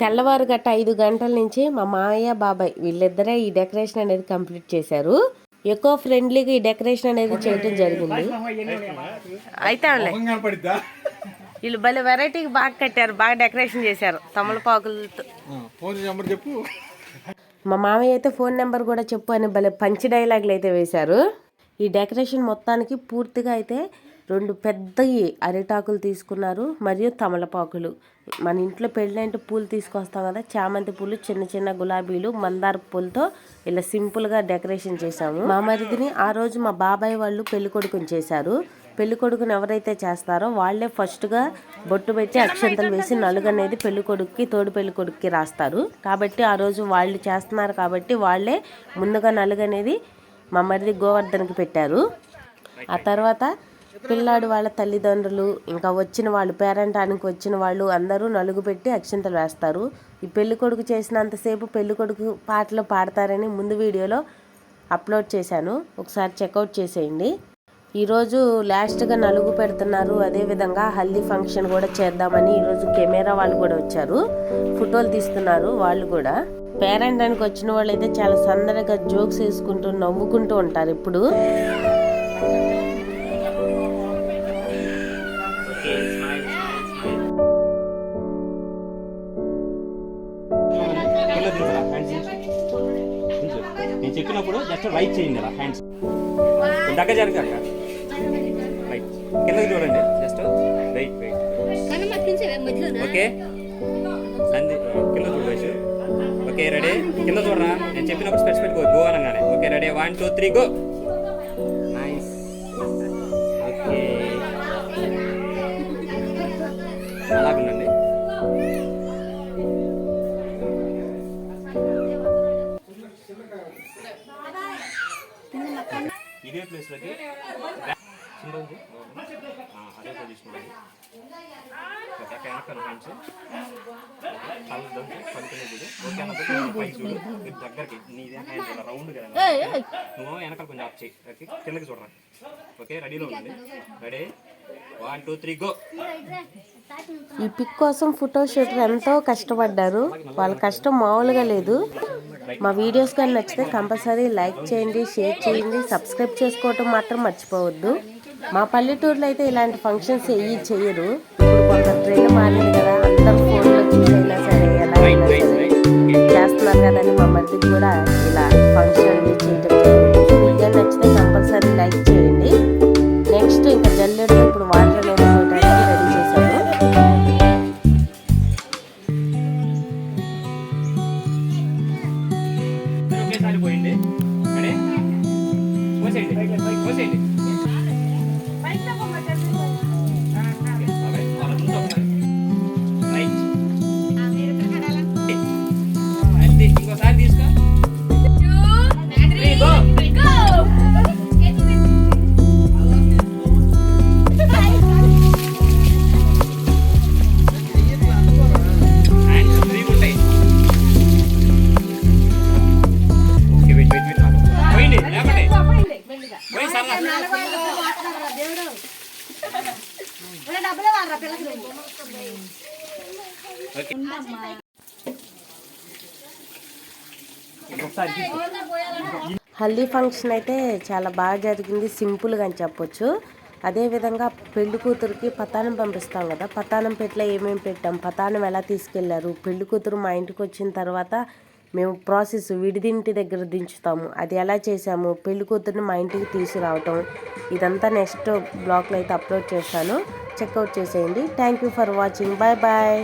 తెల్లవారు గట్ట ఐదు గంటల నుంచి మా మామయ్య బాబాయ్ వీళ్ళిద్దరే ఈ డెకరేషన్ అనేది కంప్లీట్ చేశారు. ఎకో ఫ్రెండ్లీగా ఈ డెకరేషన్ అనేది చేయడం జరిగింది. అయితే వీళ్ళు. భలే వెరైటీకి బాగా కట్టారు బాగా డెకరేషన్ చేశారు. తమలపాకులతో. ఫోన్ నెంబర్ చెప్పు. మా మామయ్య అయితే ఫోన్ నెంబర్ కూడా చెప్పు అని భలే పంచి డైలాగులు అయితే వేశారు. ఈ డెకరేషన్ మొత్తానికి పూర్తిగా అయితే రెండు పెద్దవి అరిటాకులు తీసుకున్నారు మరియు తమలపాకులు. మన ఇంట్లో పెళ్ళంటే పూలు తీసుకొస్తాం కదా చామంతి పూలు చిన్న చిన్న గులాబీలు మందార పూలతో ఇలా సింపుల్గా డెకరేషన్ చేశాము. మా మరిదిని ఆ రోజు మా బాబాయ్ వాళ్ళు పెళ్ళి కొడుకుని చేశారు. పెళ్ళి కొడుకుని ఎవరైతే చేస్తారో వాళ్ళే ఫస్ట్గా బొట్టు పెట్టి అక్షంతలు వేసి నలుగు అనేది పెళ్ళి కొడుకుకి తోడు పెళ్ళి కొడుకుకి రాస్తారు. కాబట్టి ఆ రోజు వాళ్ళు చేస్తున్నారు కాబట్టి వాళ్ళే ముందుగా నలుగు అనేది మా మరిది గోవర్ధన్కి పెట్టారు. ఆ తర్వాత పిల్లాడు వాళ్ళ తల్లిదండ్రులు ఇంకా వచ్చిన వాళ్ళు పేరంటానికి వచ్చిన వాళ్ళు అందరూ నలుగు పెట్టి అక్షంతలు వేస్తారు. ఈ పెళ్ళి కొడుకు చేసినంతసేపు పెళ్ళి కొడుకు పాటలు పాడతారని ముందు వీడియోలో అప్లోడ్ చేశాను. ఒకసారి చెక్అవుట్ చేసేయండి. ఈరోజు లాస్ట్గా నలుగు పెడుతున్నారు. అదేవిధంగా హల్దీ ఫంక్షన్ కూడా చేద్దామని ఈరోజు కెమెరా వాళ్ళు కూడా వచ్చారు. ఫోటోలు తీస్తున్నారు వాళ్ళు కూడా. పేరెంటానికి వచ్చిన వాళ్ళు అయితే చాలా సందడిగా జోక్స్ వేసుకుంటూ నవ్వుకుంటూ ఉంటారు ఇప్పుడు. నేను చెప్పినప్పుడు జస్ట్ రైట్ చేయండి అలా హ్యాండ్స్ దగ్గర జరగక రైట్ కిందకి చూడండి. జస్ట్ చూడరా నేను చెప్పినప్పుడు గో అనగానే. Okay ready one two three go nice okay అలాగుండండి ఇదే ప్లేస్లోకి సింబల్ అదే పొజిషన్ ఎక్కడ హ్యాండ్స్ కళ్ళు దగ్గరికి నీదే హ్యాండ్ ఇలా రౌండ్ కదా నువ్వు వెనకాల కొంచెం ఆఫ్ చేయి. ఓకే కిందకి చూడరా. ఓకే రెడీలో ఉండండి ready one two three go ఈ పిక్ కోసం ఫోటో షూటర్ ఎంతో కష్టపడ్డారు. వాళ్ళ కష్టం మామూలుగా లేదు. మా వీడియోస్ కానీ నచ్చితే కంపల్సరీ లైక్ చేయండి షేర్ చేయండి సబ్స్క్రైబ్ చేసుకోవటం మాత్రం మర్చిపోవద్దు. మా పల్లెటూరులో అయితే ఇలాంటి ఫంక్షన్స్ ఏవి చేయరు ఇప్పుడు కొంత ట్రెండ్ మారింది కదా అందరూ ఫోన్లో చూసైనా కదని మా హల్దీ ఫంక్షన్ అయితే చాలా బాగా జరిగింది సింపుల్గా అని చెప్పొచ్చు. అదేవిధంగా పెళ్ళి కూతురికి పతానం పంపిస్తాం కదా పతానం పెట్లో ఏమేమి పెట్టాం పతానం ఎలా తీసుకెళ్ళారు పెళ్ళి కూతురు మా ఇంటికి వచ్చిన తర్వాత మేము ప్రాసెస్ విడిదింటి దగ్గర దించుతాము. అది ఎలా చేసాము పెళ్ళి కూతురుని మా ఇంటికి తీసుకురావటం ఇదంతా నెక్స్ట్ బ్లాగ్లో అయితే అప్లోడ్ చేస్తాను. చెక్అవుట్ చేసేయండి. Thank you for watching bye bye